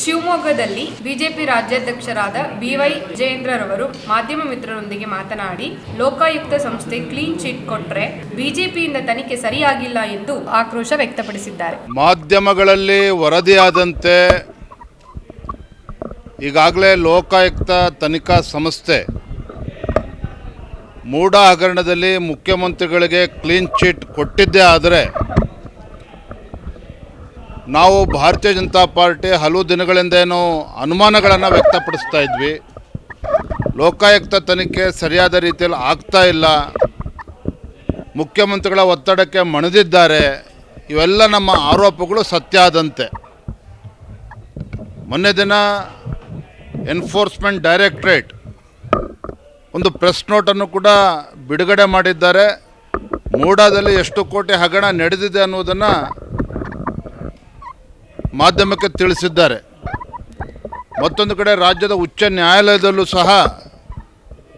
ಶಿವಮೊಗ್ಗದಲ್ಲಿ BJP ರಾಜ್ಯಾಧ್ಯಕ್ಷರಾದ B Y ಜಯೇಂದ್ರರವರು ಮಾಧ್ಯಮ ಮಿತ್ರರೊಂದಿಗೆ ಮಾತನಾಡಿ, ಲೋಕಾಯುಕ್ತ ಸಂಸ್ಥೆ ಕ್ಲೀನ್ ಚಿಟ್ ಕೊಟ್ರೆ ಬಿಜೆಪಿಯಿಂದ ತನಿಖೆ ಸರಿಯಾಗಿಲ್ಲ ಎಂದು ಆಕ್ರೋಶ ವ್ಯಕ್ತಪಡಿಸಿದ್ದಾರೆ. ಮಾಧ್ಯಮಗಳಲ್ಲಿ ವರದಿಯಾದಂತೆ ಈಗಾಗಲೇ ಲೋಕಾಯುಕ್ತ ತನಿಖಾ ಸಂಸ್ಥೆ ಮೂಢ ಹಗರಣದಲ್ಲಿ ಮುಖ್ಯಮಂತ್ರಿಗಳಿಗೆ ಕ್ಲೀನ್ ಚಿಟ್ ಕೊಟ್ಟಿದ್ದೇ ಆದರೆ ನಾವು ಭಾರತೀಯ ಜನತಾ ಪಾರ್ಟಿ ಹಲವು ದಿನಗಳಿಂದ ಏನು ಅನುಮಾನಗಳನ್ನು ವ್ಯಕ್ತಪಡಿಸ್ತಾ ಇದ್ವಿ. ಲೋಕಾಯುಕ್ತ ತನಿಖೆ ಸರಿಯಾದ ರೀತಿಯಲ್ಲಿ ಆಗ್ತಾ ಇಲ್ಲ. ಮುಖ್ಯಮಂತ್ರಿಗಳ ಒತ್ತಡಕ್ಕೆ ಮಣಿದಿದ್ದಾರೆ. ಇವೆಲ್ಲ ನಮ್ಮ ಆರೋಪಗಳು ಸತ್ಯ ಆದಂತೆ. ಮೊನ್ನೆ ದಿನ ಎನ್ಫೋರ್ಸ್ಮೆಂಟ್ ಡೈರೆಕ್ಟ್ರೇಟ್ ಒಂದು ಪ್ರೆಸ್ ನೋಟನ್ನು ಕೂಡ ಬಿಡುಗಡೆ ಮಾಡಿದ್ದಾರೆ. ಮೂಡಾದಲ್ಲಿ ಎಷ್ಟು ಕೋಟಿ ಹಗರಣ ನಡೆದಿದೆ ಅನ್ನೋದನ್ನು ಮಾಧ್ಯಮಕ್ಕೆ ತಿಳಿಸಿದ್ದಾರೆ. ಮತ್ತೊಂದು ಕಡೆ ರಾಜ್ಯದ ಉಚ್ಚ ನ್ಯಾಯಾಲಯದಲ್ಲೂ ಸಹ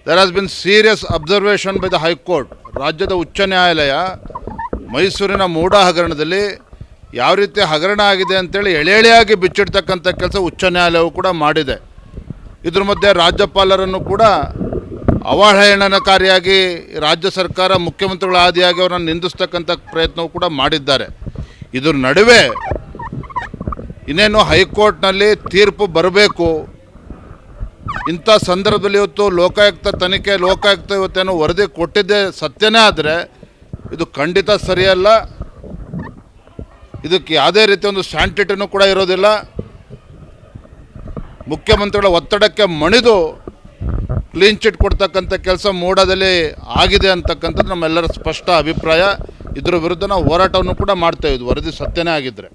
there has been serious observation by the High Court ರಾಜ್ಯದ ಉಚ್ಚ ನ್ಯಾಯಾಲಯ ಮೈಸೂರಿನ ಮೂಡ ಹಗರಣದಲ್ಲಿ ಯಾವ ರೀತಿ ಹಗರಣ ಆಗಿದೆ ಅಂತೇಳಿ ಎಳೆ ಎಳೆಯಾಗಿ ಬಿಚ್ಚಿಡ್ತಕ್ಕಂಥ ಕೆಲಸ ಉಚ್ಚ ನ್ಯಾಯಾಲಯವು ಕೂಡ ಮಾಡಿದೆ. ಇದ್ರ ಮಧ್ಯೆ ರಾಜ್ಯಪಾಲರನ್ನು ಕೂಡ ಅವಹೇಳನಕಾರಿಯಾಗಿ ರಾಜ್ಯ ಸರ್ಕಾರ ಮುಖ್ಯಮಂತ್ರಿಗಳ ಆದಿಯಾಗಿ ಅವರನ್ನು ನಿಂದಿಸ್ತಕ್ಕಂಥ ಪ್ರಯತ್ನವು ಕೂಡ ಮಾಡಿದ್ದಾರೆ. ಇದ್ರ ನಡುವೆ ಇನ್ನೇನು ಹೈಕೋರ್ಟ್ನಲ್ಲಿ ತೀರ್ಪು ಬರಬೇಕು? ಇಂಥ ಸಂದರ್ಭದಲ್ಲಿ ಇವತ್ತು ಲೋಕಾಯುಕ್ತ ತನಿಖೆ, ಲೋಕಾಯುಕ್ತ ಇವತ್ತೇನು ವರದಿ ಕೊಟ್ಟಿದ್ದೆ ಸತ್ಯನೇ ಆದರೆ ಇದು ಖಂಡಿತ ಸರಿಯಲ್ಲ. ಇದಕ್ಕೆ ಯಾವುದೇ ರೀತಿ ಒಂದು ಸ್ಯಾಂಟಿಟಿನೂ ಕೂಡ ಇರೋದಿಲ್ಲ. ಮುಖ್ಯಮಂತ್ರಿಗಳ ಒತ್ತಡಕ್ಕೆ ಮಣಿದು ಕ್ಲೀನ್ ಚಿಟ್ ಕೊಡ್ತಕ್ಕಂಥ ಕೆಲಸ ಮೂಡದಲ್ಲಿ ಆಗಿದೆ ಅಂತಕ್ಕಂಥದ್ದು ನಮ್ಮೆಲ್ಲರ ಸ್ಪಷ್ಟ ಅಭಿಪ್ರಾಯ. ಇದರ ವಿರುದ್ಧ ನಾವು ಹೋರಾಟವನ್ನು ಕೂಡ ಮಾಡ್ತಾ ಇದ್ವಿ. ವರದಿ ಸತ್ಯನೇ ಆಗಿದ್ದರೆ